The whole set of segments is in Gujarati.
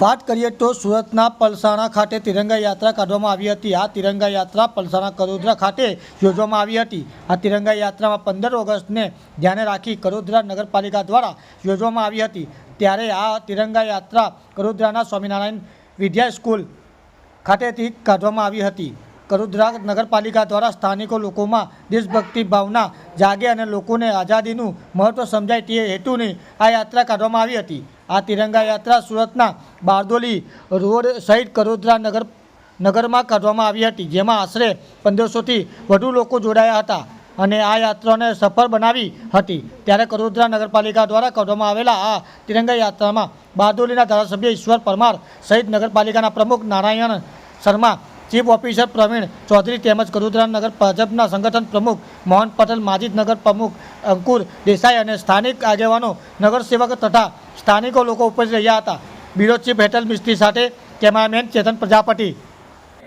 વાત કરીએ તો સુરતના પલસાણા ખાતે તિરંગા યાત્રા કાઢવામાં આવી હતી. આ તિરંગા યાત્રા પલસાણા કડોદરા ખાતે યોજવામાં આવી હતી. આ તિરંગા યાત્રામાં પંદર ઓગસ્ટને ધ્યાને રાખી કડોદરા નગરપાલિકા દ્વારા યોજવામાં આવી હતી. ત્યારે આ તિરંગા યાત્રા કડોદરાના સ્વામિનારાયણ વિદ્યા સ્કૂલ ખાતેથી કાઢવામાં આવી હતી. કડોદરા નગરપાલિકા દ્વારા સ્થાનિકો લોકોમાં દેશભક્તિ ભાવના જાગે અને લોકોને આઝાદીનું મહત્ત્વ સમજાય તે હેતુની આ યાત્રા કાઢવામાં આવી હતી. આ તિરંગા યાત્રા સુરતના બારદોલી રોડ સહિત કડોદરા નગર, નગરમાં કાઢવામાં આવી હતી, જેમાં આશરે પંદરસોથી વધુ લોકો જોડાયા હતા અને આ યાત્રાને સફળ બનાવી હતી. ત્યારે કડોદરા નગરપાલિકા દ્વારા કાઢવામાં આવેલા આ તિરંગા યાત્રામાં બારદોલીના ધારાસભ્ય ઈશ્વર પરમાર સહિત નગરપાલિકાના પ્રમુખ નારાયણ શર્મા ચીફ ઓફિસર પ્રવીણ ચૌધરી તેમજ કડોદરા નગર ભાજપના સંગઠન પ્રમુખ મોહન પટેલ, માજીદ નગર પ્રમુખ અંકુર દેસાઈ અને સ્થાનિક આગેવાનો નગરસેવક તથા સ્થાનિકો લોકો ઉપસ્થિત રહ્યા હતા. બ્યુરો ચીફ હેઠળ મિસ્ત્રી સાથે કેમેરામેન ચેતન પ્રજાપતિ.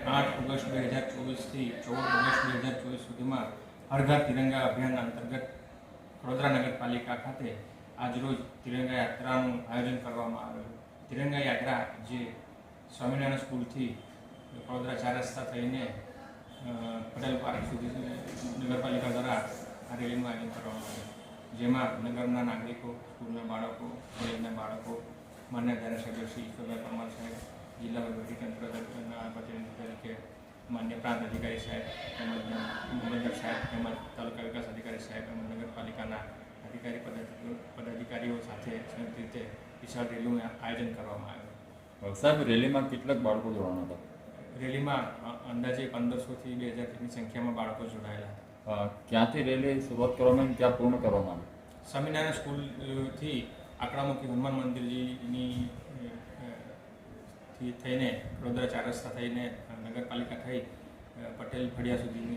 આઠ ઓગસ્ટ બે હજાર ચોવીસથી ચૌદ ઓગસ્ટ બે હજાર ચોવીસ સુધીમાં હરઘર તિરંગા અભિયાન અંતર્ગત વડોદરા નગરપાલિકા ખાતે આજરોજ તિરંગા યાત્રાનું આયોજન કરવામાં આવ્યું. તિરંગા યાત્રા જે સ્વામિનારાયણ સ્કૂલથી વડોદરા ચાર રસ્તા થઈને પટેલ પાર્ક સુધી નગરપાલિકા દ્વારા આ રેલીનું આયોજન કરવામાં આવ્યું. જેમાં નગરના નાગરિકો, સ્કૂલના બાળકો, કોલેજના બાળકો, માન્ય ધારાસભ્ય શ્રી ઈશ્વરભાઈ પરમાર સાહેબ, જિલ્લા વહીવટીતંત્રના પ્રતિનિધિ તરીકે, માન્ય પ્રાંત અધિકારી સાહેબ તેમજ મેનેજર સાહેબ તેમજ તાલુકા વિકાસ અધિકારી સાહેબ તેમજ નગરપાલિકાના અધિકારી પદાધિકારીઓ સાથે સંયુક્ત રીતે વિશાળ રેલીનું આયોજન કરવામાં આવ્યું. સાહેબ, રેલીમાં કેટલાક બાળકો જોડાણા હતા? રેલીમાં અંદાજે પંદરસોથી બે હજારની સંખ્યામાં બાળકો જોડાયેલા હતા. ક્યાંથી રેલી શરૂઆત કરવામાં આવી ક્યાં પૂર્ણ કરવામાં આવી? સ્વામિનારાયણ સ્કૂલથી આકડામુખી હનુમાન મંદિરજીની થઈને વડોદરા ચાર રસ્તા થઈને નગરપાલિકા થઈ પટેલ ફળિયા આવ્યું